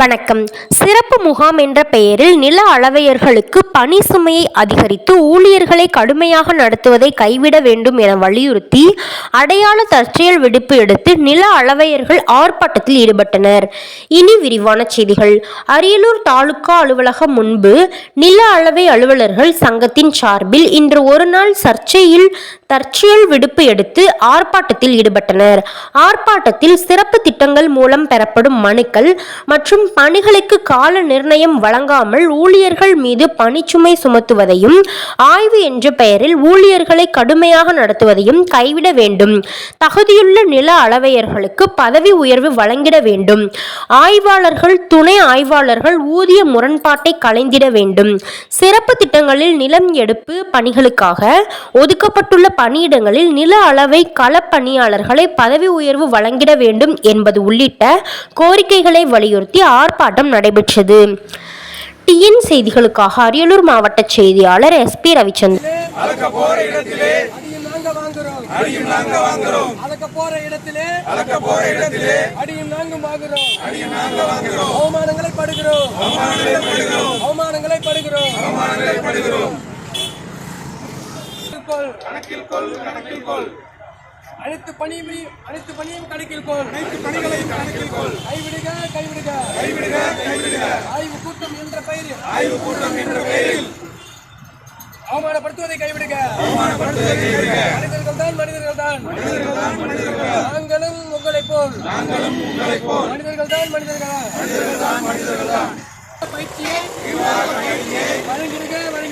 வணக்கம். சிறப்பு முகாம் என்ற பெயரில் நில அளவையர்களுக்கு பணி சுமையை அதிகரித்து ஊழியர்களை கடுமையாக நடத்துவதை கைவிட வேண்டும் என வலியுறுத்தி அடையாள தற்செயல் விடுப்பு எடுத்து நில அளவையர்கள் ஆர்ப்பாட்டத்தில் ஈடுபட்டனர். இனி விரிவான செய்திகள். அரியலூர் தாலுகா அலுவலகம் முன்பு நில அளவை அலுவலர்கள் சங்கத்தின் சார்பில் இன்று ஒரு நாள் சர்ச்சையில் தற்செயல் விடுப்பு எடுத்து ஆர்ப்பாட்டத்தில் ஈடுபட்டனர். ஆர்ப்பாட்டத்தில் சிறப்பு திட்டங்கள் மூலம் பெறப்படும் மனுக்கள் மற்றும் பணிகளுக்கு கால நிர்ணயம் வழங்காமல் ஊழியர்கள் மீது பணிச்சுமை சுமத்துவதையும் ஆய்வு என்ற பெயரில் ஊழியர்களை கடுமையாக நடத்துவதையும் கைவிட வேண்டும். தகுதியுள்ள நில அளவையர்களுக்கு பதவி உயர்வு வழங்கிட வேண்டும். ஆய்வாளர்கள் துணை ஆய்வாளர்கள் ஊதிய முரண்பாட்டை களைந்திட வேண்டும். சிறப்பு திட்டங்களில் நிலம் எடுப்பு பணிகளுக்காக ஒதுக்கப்பட்டுள்ள பணியிடங்களில் நில அளவை களப்பணியாளர்களை பதவி உயர்வு வழங்கிட வேண்டும் என்பது உள்ளிட்ட கோரிக்கைகளை வலியுறுத்தி ஆர்ப்பாட்டம் நடைபெற்றது. டிஎன் செய்திகளுக்காக அரியலூர் மாவட்ட செய்தியாளர் எஸ்பி ரவிச்சந்திரன். அளக்க போற இடத்திலே அடியும் நாங்க வாங்குறோம். அடியும் நாங்க வாங்குறோம். அளக்க போற இடத்திலே அளக்க போற இடத்திலே அடியும் நாங்க வாங்குறோம். அடியும் நாங்க வாங்குறோம். அவமானங்களை படுகிறோம். அவமானங்களை படுகிறோம். அவமானங்களை படுகிறோம். அவமானங்களை படுகிறோம். கொள். கணக்கில் கொள் கணக்கில் கொள். அனைத்து பணியும் அனைத்து பணியும் கணக்கில் கொள். அனைத்து பணிகளையும் கணக்கில் கொள். கைவிடுக கைவிடுக ஆய்வு கூட்டம் என்ற பெயரில் ஆய்வு கூட்டம் என்ற பெயரில் அவமானப்படுத்துவதை கைவிடுக. அவமானப்படுத்துவதை கைவிடுக. மனிதர்கள் தான் மனிதர்கள் தான் நாங்களும் உங்களைப் போல். நாங்களும் உங்களைப் போல். மனிதர்கள்? தான் மனிதர்களா? மனிதர்கள்தான் மனிதர்கள்தான் பயிற்சியை வழங்கிடுக வழங்கிடுக வழங்கிடுக வழங்கிடுக